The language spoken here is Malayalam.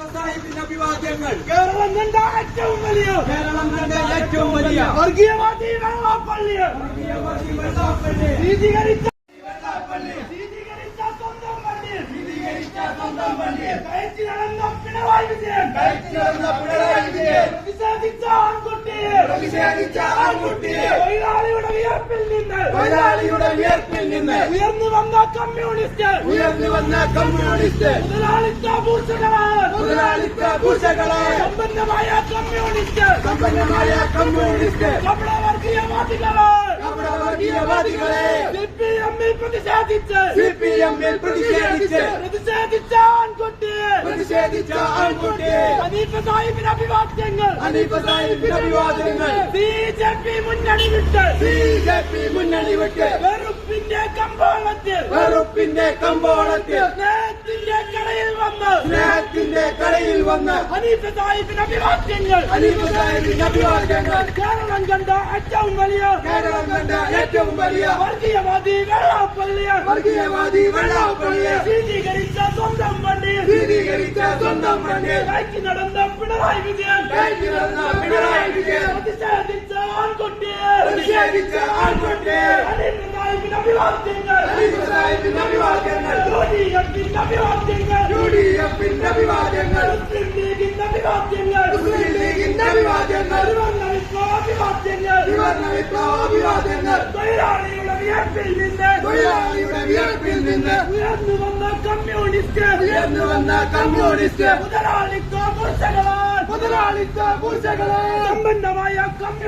അഭിവാദ്യങ്ങൾ. കേരളം കണ്ട ഏറ്റവും വലിയ കേരളം കണ്ട ഏറ്റവും വലിയ. വർഗീയവാദി വെള്ളാപ്പള്ളി. വർഗീയവാദി വെള്ളാപ്പള്ളി. നീതീകരിച്ച വെള്ളാപ്പള്ളി. നീതീകരിച്ച സ്വന്തം പള്ളി. സ്ഥിരീകരിച്ച സ്വന്തം പള്ളി. കയറ്റി നടന്ന പിണറായി വിജയൻ. കയറ്റി നടന്ന പിണറായി വിജയൻ. പ്രതിഷേധിച്ച ആൺകുട്ടി പ്രതിഷേധിച്ച ആൺകുട്ടിയെ. തൊഴിലാളിയുടെ വിയർപ്പിൽ നിന്ന്. തൊഴിലാളിയുടെ വിയർപ്പിൽ നിന്ന്. ഉയർന്നു വന്ന കമ്മ്യൂണിസ്റ്റ്. ഉയർന്നു വന്ന കമ്മ്യൂണിസ്റ്റ്. മുതലാളിത്ത ഭൂഷകളാണ് മുതലാളിത്ത ഭൂഷകളെ സമ്പന്നമായ കമ്മ്യൂണിസ്റ്റ്. സമ്പന്നമായ കമ്മ്യൂണിസ്റ്റ്. നമ്മുടെ വർഗീയവാദികളെ നമ്മുടെ വർഗീയവാദികളെ. സി പി എമ്മിൽ പ്രതിഷേധിച്ച്. സി പി എമ്മിൽ പ്രതിഷേധിച്ച്. പ്രതിഷേധിച്ച ആൺകുട്ടി. പ്രതിഷേധിച്ച ആൺകുട്ടി. ഹനീഫ സാഹിബിന് അഭിവാദ്യങ്ങൾ. ഹനീഫ സാഹിബിന് അഭിവാദ്യങ്ങൾ. ബി ജെ പി മുന്നണി വിട്ട്. ബി ജെ പി മുന്നണി വിട്ട്. വെറുപ്പിന്റെ കമ്പോളത്തിൽ വെറുപ്പിന്റെ കമ്പോളത്തിൽ. സ്നേഹത്തിന്റെ കടയിൽ വന്ന് സ്നേഹത്തിന്റെ കടയിൽ വന്ന്. ഹനീഫ സാഹിബിന് അഭിവാദ്യങ്ങൾ. ഹനീഫ സാഹിബിന്റെ അഭിവാദ്യങ്ങൾ. കേരളം കണ്ട ഏറ്റവും വലിയ കേരളം കണ്ട ഏറ്റവും വലിയ. വർഗീയവാദി വെള്ളാപ്പള്ളിയ വർഗീയവാദി വെള്ളാപ്പള്ളിയെ സ്വീകരിച്ച സ്വന്തം വണ്ടി സ്വീകരിച്ച സ്വന്തം മണ്ണിൽ കയറ്റി നടന്ന പിണറായി വിജയൻ. കയറ്റി നടന്ന പിണറായി വിജയൻ. പ്രതിഷേധിച്ച ആൺകുട്ടിയെ. പ്രതിഷേധിച്ച ആൺകുട്ടിയെ ഹനീഫ സാഹിബിന് അഭിവാദ്യങ്ങൾ ഹനീഫ സാഹിബിന്റെ അഭിവാദ്യങ്ങൾ യുഡിഎഫിന്റെ അഭിവാദ്യങ്ങൾ. യു ഡി എഫിന്റെ അഭിവാദ്യങ്ങൾ. മുസ്ലിം ലീഗിന്റെ അഭിവാദ്യങ്ങൾ. മുസ്ലിം ലീഗിന്റെ അഭിവാദ്യങ്ങൾ. യുവജന വിപ്ലവ അഭിവാദ്യങ്ങൾ. തൊഴിലാളിയുടെ വിയർപ്പിൽ നിന്ന് തൊഴിലാളിയുടെ വിയർപ്പിൽ നിന്ന് ഉയർന്നു വന്ന കമ്മ്യൂണിസ്റ്റ്. ഉയർന്നു വന്ന കമ്മ്യൂണിസ്റ്റ്. മുതലാളിത്ത പുരുഷകളാൽ മുതലാളിത്ത പൂച്ചകളെ സമ്പന്നമായ കമ്മ്യൂണിസ്റ്റ്